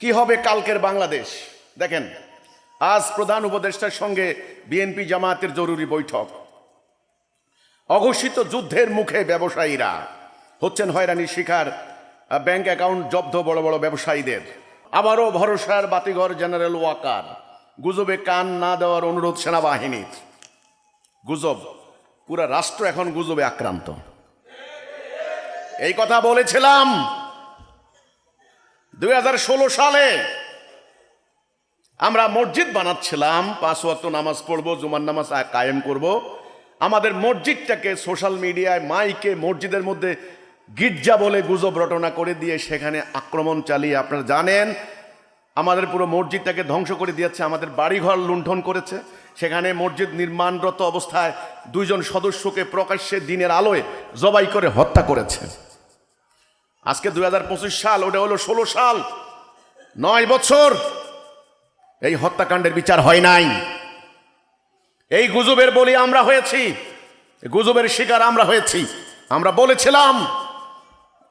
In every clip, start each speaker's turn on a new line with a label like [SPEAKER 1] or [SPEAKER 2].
[SPEAKER 1] কি হবে কালকের বাংলাদেশ? দেখেন, আজ প্রধান উপদেষ্টার সঙ্গে বিএনপি জামায়াতের জরুরি বৈঠক। অঘোষিত যুদ্ধের মুখে ব্যবসায়ীরা, হচ্ছেন হয়রানির শিকার ব্যাংক অ্যাকাউন্ট জব্দ বড় বড় ব্যবসায়ীদের। আবারও ভরসার বাতিঘর জেনারেল ওয়াকার। গুজবে কান না দেওয়ার অনুরোধ সেনাবাহিনীর। গুজব, পুরা রাষ্ট্র এখন গুজবে আক্রান্ত। এই কথা বলেছিলাম দুই হাজার ষোলো সালে আমরা মসজিদ বানাচ্ছিলাম, পাঁচ ওয়াক্ত নামাজ পড়ব, জুমার নামাজ কায়েম করব। আমাদের মসজিদটাকে সোশ্যাল মিডিয়ায় মাইকে মসজিদের মধ্যে গির্জা বলে গুজব রটনা করে দিয়ে সেখানে আক্রমণ চালিয়ে, আপনারা জানেন, আমাদের পুরো মসজিদটাকে ধ্বংস করে দিয়েছে, আমাদের বাড়িঘর লুণ্ঠন করেছে সেখানে মসজিদ নির্মাণরত অবস্থায় দুইজন সদস্যকে প্রকাশ্যে দিনের আলোয় জবাই করে হত্যা করেছে আজকে দু হাজার পঁচিশ সাল, ওটা হলো ষোলো সাল। নয় বছর এই হত্যাকাণ্ডের বিচার হয় নাই। এই গুজবের বলি আমরা হয়েছি গুজবের শিকার আমরা হয়েছি। আমরা বলেছিলাম,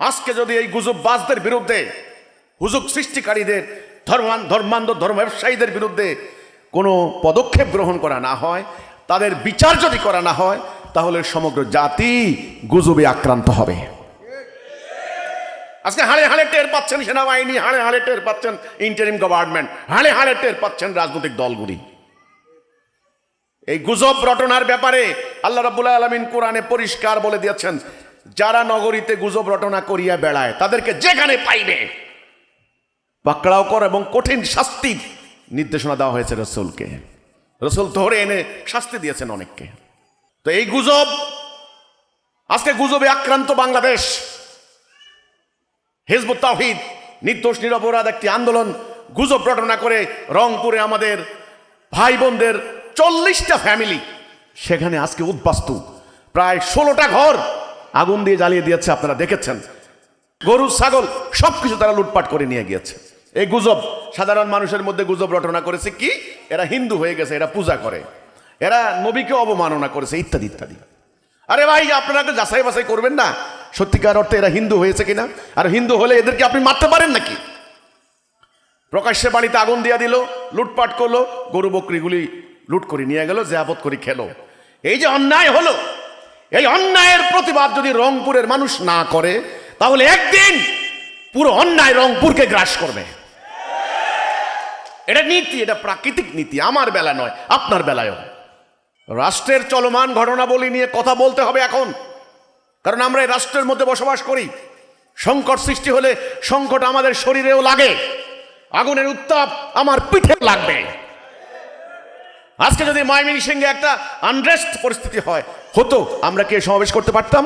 [SPEAKER 1] আজকে যদি এই গুজব বাজদের বিরুদ্ধে, হুজুগ সৃষ্টিকারীদের, ধর্মান, ধর্মান্ধ ধর্ম ব্যবসায়ীদের বিরুদ্ধে কোনো পদক্ষেপ গ্রহণ করা না হয়, তাদের বিচার যদি করা না হয়, তাহলে সমগ্র জাতি গুজবে আক্রান্ত হবে। আজকে হাড়ে হাড়ে টের পাচ্ছেন সেনাবাহিনী, হাড়ে হাড়ে টের পাচ্ছেন ইন্টারিম গভর্নমেন্ট হাড়ে হাড়ে টের পাচ্ছেন রাজনৈতিক দলগুলি। এই গুজব রটনার ব্যাপারে আল্লাহ রাবুল্লাহ আলমিন কোরআনে পরিষ্কার বলে দিয়েছেন, যারা নগরীতে গুজব রটনা করিয়া বেড়ায়, তাদেরকে যেখানে পাইবে, পাকড়াও কর এবং কঠিন শাস্তির নির্দেশনা দেওয়া হয়েছে রসুলকে। রসুল ধরে এনে শাস্তি দিয়েছেন অনেককে। তো এই গুজব, আজকে গুজবে আক্রান্ত বাংলাদেশ। হেজবুত তাহিদ নির্দোষ, নিরপরাধ একটি আন্দোলন গুজব রটনা করে রংপুরে আমাদের ভাই বোনদের চল্লিশটা ফ্যামিলি। সেখানে আজকে উদ্বাস্তু। প্রায় ষোলোটা ঘর আগুন দিয়ে জ্বালিয়ে দিয়েছে, আপনারা দেখেছেন। গরু, ছাগল, সবকিছু তারা লুটপাট করে নিয়ে গিয়েছে। এই গুজব সাধারণ মানুষের মধ্যে গুজব রটনা করেছে কি? এরা হিন্দু হয়ে গেছে, এরা পূজা করে। এরা নবীকে অবমাননা করেছে, ইত্যাদি ইত্যাদি। আরে ভাই, আপনারা যাচাই বাছাই করবেন না? সত্যিকার অর্থে এরা হিন্দু হয়েছে কিনা? আর হিন্দু হলে এদেরকে আপনি মারতে পারেন নাকি? প্রকাশ্যে বাড়িতে আগুন দিয়ে দিল, লুটপাট করল, গরু বকরিগুলি লুট করে নিয়ে গেল জেয়াপত করে খেলো। এই যে অন্যায় হলো, এই অন্যায়ের প্রতিবাদ যদি রংপুরের মানুষ না করে, তাহলে একদিন পুরো অন্যায় রংপুরকে গ্রাস করবে। এটা নীতি, এটা প্রাকৃতিক নীতি, আমার বেলা নয়, আপনার বেলায়ও। রাষ্ট্রের চলমান ঘটনাবলী নিয়ে কথা বলতে হবে এখন। কারণ আমরা এই রাষ্ট্রের মধ্যে বসবাস করি। সংকট সৃষ্টি হলে সংকট আমাদের শরীরেও লাগে। আগুনের উত্তাপ আমার পিঠে লাগবে। আজকে যদি ময়মিন সিংহে একটা আনরেস্ট পরিস্থিতি হয়, হতো, আমরা কি সমাবেশ করতে পারতাম?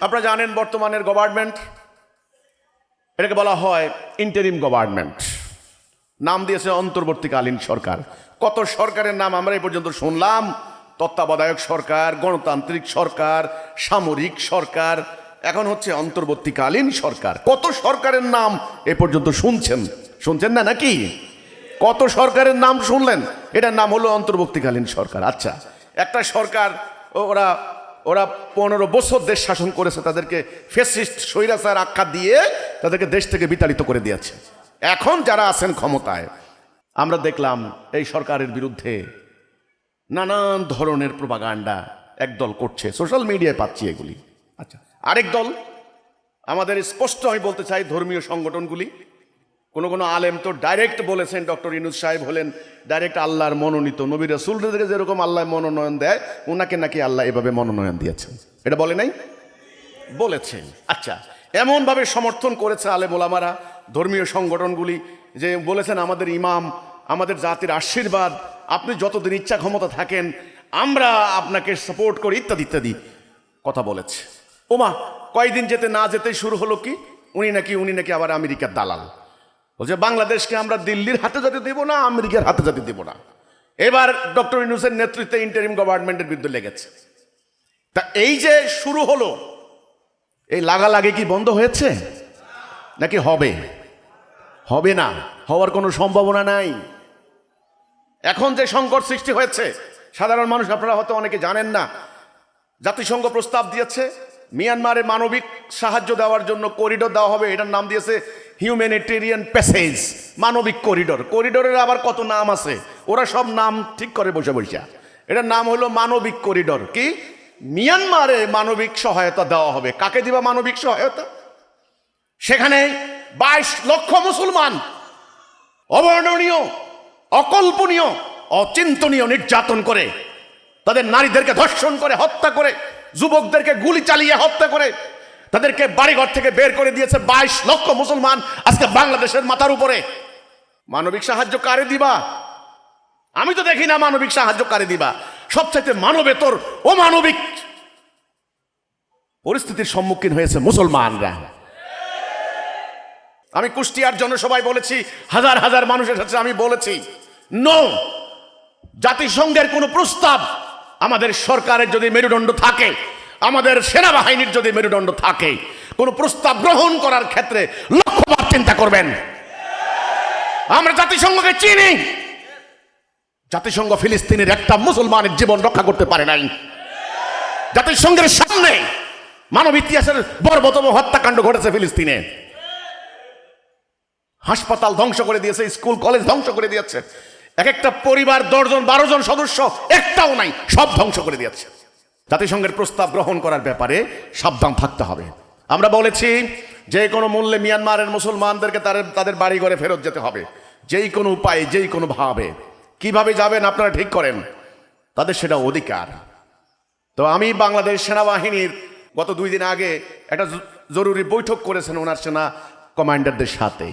[SPEAKER 1] আপনারা জানেন বর্তমানের গভর্নমেন্ট এটাকে বলা হয় ইন্টারিম গভর্নমেন্ট নাম দিয়েছে অন্তর্বর্তীকালীন সরকার। কত সরকারের নাম আমরা এই পর্যন্ত শুনলাম। তত্ত্বাবধায়ক সরকার, গণতান্ত্রিক সরকার, সামরিক সরকার, এখন হচ্ছে অন্তর্বর্তীকালীন সরকার। কত সরকারের নাম এ পর্যন্ত শুনছেন? শুনছেন না নাকি? কত সরকারের নাম শুনলেন? এটার নাম হলো অন্তর্বর্তীকালীন সরকার। আচ্ছা একটা সরকার, ওরা ওরা পনেরো বছর দেশ শাসন করেছে, তাদেরকে ফেসিস্ট স্বৈরাচার আখ্যা দিয়ে তাদেরকে দেশ থেকে বিতাড়িত করে দিয়েছে। এখন যারা আছেন ক্ষমতায়, আমরা দেখলাম এই সরকারের বিরুদ্ধে নানান ধরনের প্রপাগান্ডা একদল করছে। সোশ্যাল মিডিয়ায় পাচ্ছি এগুলি। আচ্ছা। আরেক দল আমাদের স্পষ্ট আমি বলতে চাই ধর্মীয় সংগঠনগুলি। কোনো কোনো আলেম তো ডাইরেক্ট বলেছেন ডক্টর ইনুজ সাহেব হলেন ডাইরেক্ট আল্লাহর মনোনীত। নবী রসুলদেরকে যেরকম আল্লাহ মনোনয়ন দেয় ওনাকে নাকি আল্লাহ এভাবে মনোনয়ন দিয়েছেন। এটা বলে নাই? বলেছেন। আচ্ছা এমনভাবে সমর্থন করেছে আলেম ওলামারা ধর্মীয় সংগঠনগুলি যে বলেছেন আমাদের ইমাম আমাদের জাতির আশীর্বাদ। আপনি যতদিন ইচ্ছা ক্ষমতা থাকেন, আমরা আপনাকে সাপোর্ট করি, ইত্যাদি ইত্যাদি। কথা বলেছে। ওমা, কয়দিন যেতে না যেতে শুরু হলো কি? উনি নাকি উনি নাকি আবার আমেরিকার দালাল। বলছে, বাংলাদেশকে আমরা দিল্লির হাতে যাতে দেব না, আমেরিকার হাতে যাতে দেব না। এবার ডক্টর ইনুসের নেতৃত্বে ইন্টারিম গভর্নমেন্টের বিরুদ্ধে লেগেছে। তা এই যে শুরু হলো, এই লাগালাগি কি বন্ধ হয়েছে? নাকি হবে? হবে না, হওয়ার কোনো সম্ভাবনা নাই। এখন যে সংকট সৃষ্টি হয়েছে, সাধারণ মানুষ আপনারা হয়তো অনেকে জানেন না, জাতিসংঘ প্রস্তাব দিয়েছে, মিয়ানমারে মানবিক সাহায্য দেওয়ার জন্য করিডোর দেওয়া হবে, এটার নাম দিয়েছে হিউম্যানিটেরিয়ান প্যাসেজ মানবিক করিডোর। করিডোরের আবার কত নাম আছে? ওরা সব নাম ঠিক করে বসে বসে এটার নাম হলো মানবিক করিডোর। কি? মিয়ানমারে মানবিক সহায়তা দেওয়া হবে। কাকে দিবা মানবিক সহায়তা? সেখানে বাইশ লক্ষ মুসলমান। অবর্ণনীয়। অকল্পনীয়, অচিন্তনীয় নির্যাতন করে তাদের নারীদেরকে ধর্ষণ করে, হত্যা করে, যুবকদেরকে গুলি চালিয়ে হত্যা করে, তাদেরকে বাড়িঘর থেকে বের করে দিয়েছে বাইশ লক্ষ মুসলমান আজকে বাংলাদেশের মাথার উপরে। মানবিক সাহায্য কারে দিবা? আমি তো দেখি না মানবিক সাহায্য কারে দিবা। সবচাইতে মানবেতর ও মানবিক পরিস্থিতির সম্মুখীন হয়েছে মুসলমানরা। আমি কুষ্টিয়ার জনসভায় বলেছি, হাজার হাজার মানুষের সাথে আমি বলেছি নো জাতিসংঘের কোনো প্রস্তাব আমাদের সরকারের যদি মেরুদণ্ড থাকে, আমাদের সেনাবাহিনীর যদি মেরুদণ্ড থাকে, কোনো প্রস্তাব গ্রহণ করার ক্ষেত্রে লক্ষ্যবার চিন্তা করবেন। আমরা জাতিসংঘকে চিনি। জাতিসংঘ ফিলিস্তিনের একটা মুসলমানের জীবন রক্ষা করতে পারে নাই। জাতিসংঘের সামনে মানব ইতিহাসের বর্বতম হত্যাকাণ্ড ঘটেছে ফিলিস্তিনে। হাসপাতাল ধ্বংস করে দিয়েছে, স্কুল, কলেজ ধ্বংস করে দিয়েছে। এক একটা পরিবার দশজন বারো জন সদস্য, একটাও নাই, সব ধ্বংস করে দিয়েছে। জাতিসংঘের প্রস্তাব গ্রহণ করার ব্যাপারে সাবধান থাকতে হবে। আমরা বলেছি, যে কোনো মূল্যে মিয়ানমারের মুসলমানদেরকে তাদের তাদের বাড়ি ঘরে ফেরত যেতে হবে। যেই কোনো উপায়ে, যেই কোনো ভাবে। কীভাবে যাবেন আপনারা ঠিক করেন, তাদের সেটা অধিকার। তো আমি বাংলাদেশ সেনাবাহিনীর গত দুই দিন আগে একটা জরুরি বৈঠক করেছেন ওনার সেনা কমান্ডারদের সাথে।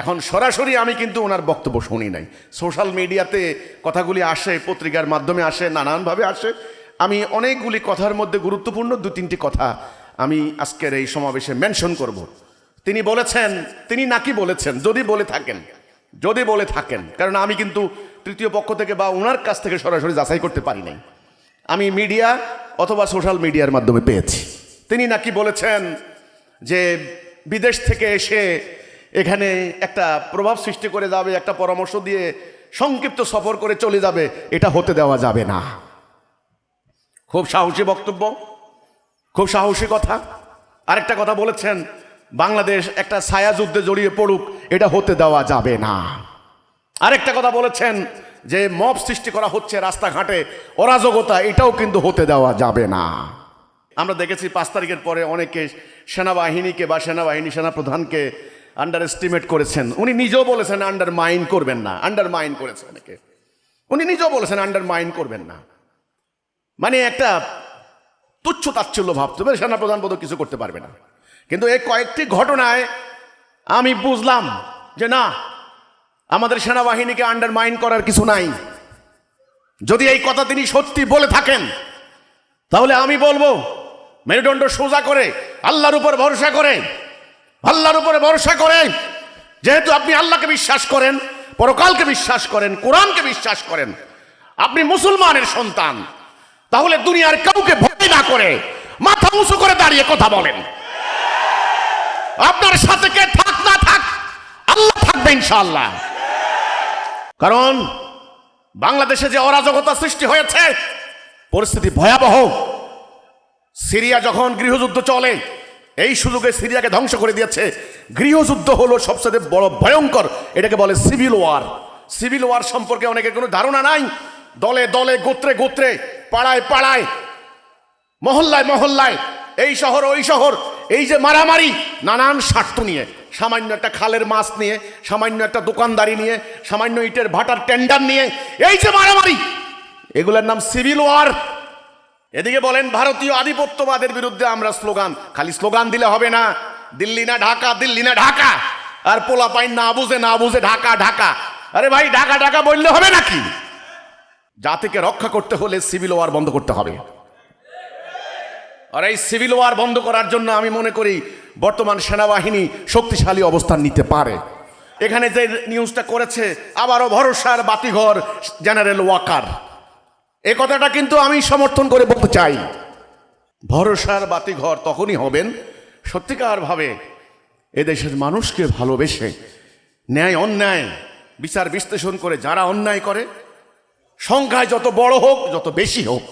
[SPEAKER 1] এখন সরাসরি আমি কিন্তু ওনার বক্তব্য শুনি নাই। সোশ্যাল মিডিয়াতে কথাগুলি আসে, পত্রিকার মাধ্যমে আসে, নানানভাবে আসে। আমি অনেকগুলি কথার মধ্যে গুরুত্বপূর্ণ দু তিনটি কথা আমি আজকের এই সমাবেশে মেনশন করব। তিনি বলেছেন, তিনি নাকি বলেছেন, যদি বলে থাকেন, যদি বলে থাকেন, কারণ আমি কিন্তু তৃতীয় পক্ষ থেকে বা ওনার কাছ থেকে সরাসরি যাচাই করতে পারি নাই। আমি মিডিয়া অথবা সোশ্যাল মিডিয়ার মাধ্যমে পেয়েছি। তিনি নাকি বলেছেন যে বিদেশ থেকে এসে এখানে একটা প্রভাব সৃষ্টি করে যাবে, একটা পরামর্শ দিয়ে সংক্ষিপ্ত সফর করে চলে যাবে, এটা হতে দেওয়া যাবে না। খুব সাহসী বক্তব্য, খুব সাহসী কথা। আরেকটা কথা বলেছেন, বাংলাদেশ একটা ছায়া যুদ্ধে জড়িয়ে পড়ুক, এটা হতে দেওয়া যাবে না। আরেকটা কথা বলেছেন, যে মব সৃষ্টি করা হচ্ছে রাস্তাঘাটে, অরাজকতা, এটাও কিন্তু হতে দেওয়া যাবে না। আমরা দেখেছি পাঁচ তারিখের পরে অনেকে সেনাবাহিনীকে বা সেনাবাহিনী সেনাপ্রধানকে আন্ডার এস্টিমেট করেছেন। উনি নিজেও বলেছেন আন্ডার মাইন করবেন না। আন্ডার মাইন করেছে অনেকে। উনি নিজেও বলেছেন আন্ডার মাইন করবেন না। মানে একটা তুচ্ছ তাচ্ছল্য ভাবতে হবে সেনাপ্রধান বোধ কিছু করতে পারবে না। কিন্তু এই কয়েকটি ঘটনায় আমি বুঝলাম যে না, আমাদের সেনাবাহিনীকে আন্ডারমাইন করার কিছু নাই। যদি এই কথা তিনি সত্যি বলে থাকেন, তাহলে আমি বলব, মেরুদণ্ড সোজা করে, আল্লাহর উপর ভরসা করে আল্লাহর উপরে ভরসা করে। যেহেতু আপনি আল্লাহকে বিশ্বাস করেন, পরকালকে বিশ্বাস করেন, কোরআনকে বিশ্বাস করেন, আপনি মুসলমানের সন্তান, তাহলে দুনিয়ার কাউকে ভয় না করে, মাথা উঁচু করে দাঁড়িয়ে কথা বলেন। আপনার সাথে কে থাক না থাক, আল্লাহ থাকবে ইনশাআল্লাহ। কারণ বাংলাদেশে যে অরাজকতা সৃষ্টি হয়েছে, পরিস্থিতি ভয়াবহ। সিরিয়া যখন গৃহযুদ্ধ চলে এই সুযোগে সিরিয়াকে ধ্বংস করে দিয়েছে। গৃহযুদ্ধ হলো সবচেয়ে বড় ভয়ঙ্কর, এটাকে বলে সিভিল ওয়ার সিভিল ওয়ার সম্পর্কে অনেকের কোনো ধারণা নাই। দলে দলে, গোত্রে গোত্রে, পাড়ায় পাড়ায়, মহল্লায় মহল্লায়, এই শহর ওই শহর, এই যে মারামারি, নানান স্বার্থ নিয়ে, সামান্য একটা খালের মাছ নিয়ে, সামান্য একটা দোকানদারি নিয়ে, সামান্য ইটের ভাটার টেন্ডার নিয়ে, এই যে মারামারি, এগুলোর নাম সিভিল ওয়ার এদিকে বলেন, ভারতীয় আধিপত্যবাদের বিরুদ্ধে আমরা স্লোগান খালি স্লোগান দিলে হবে না। দিল্লি না ঢাকা, দিল্লি না ঢাকা। আর পোলা পাইন না বুঝে না বুঝে ঢাকা ঢাকা। আরে ভাই, ঢাকা ঢাকা বললে হবে নাকি? জাতিকে রক্ষা করতে হলে সিভিল ওয়ার বন্ধ করতে হবে। আর এই সিভিল ওয়ার বন্ধ করার জন্য আমি মনে করি, বর্তমান সেনাবাহিনী শক্তিশালী অবস্থান নিতে পারে। এখানে যে নিউজটা করেছে, আবারও ভরসার বাতিঘর জেনারেল ওয়াকার। এ কথাটা কিন্তু আমি সমর্থন করে বলতে চাই। ভরসার বাতিঘর তখনই হবেন সত্যিকারভাবে এদেশের মানুষকে ভালোবেসে ন্যায় অন্যায় বিচার বিশ্লেষণ করে যারা অন্যায় করে, সংখ্যায় যত বড় হোক, যত বেশি হোক,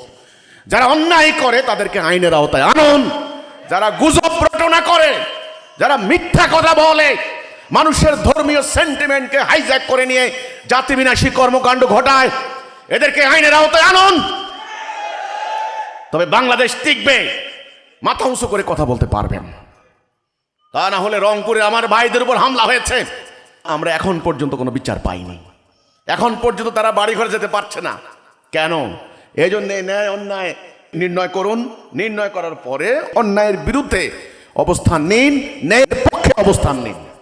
[SPEAKER 1] যারা অন্যায় করে তাদেরকে আইনের আওতায় আনুন। যারা গুজব রটনা করে, যারা মিথ্যা কথা বলে, মানুষের ধর্মীয় সেন্টিমেন্টকে হাইজ্যাক করে নিয়ে জাতি বিনাশী কর্মকাণ্ড ঘটায় এদেরকে আইনের আওতায় আনুন। তবে বাংলাদেশ টিকবে, মাথা উঁচু করে কথা বলতে পারবেন। তা না হলে রংপুরে আমার ভাইদের উপর হামলা হয়েছে। আমরা এখন পর্যন্ত কোনো বিচার পাইনি। এখন পর্যন্ত তারা বাড়ি ঘরে যেতে পারছে না। কেন? এই জন্য ন্যায় অন্যায় নির্ণয় করুন। নির্ণয় করার পরে অন্যায়ের বিরুদ্ধে অবস্থান নিন, ন্যায়ের পক্ষে অবস্থান নিন।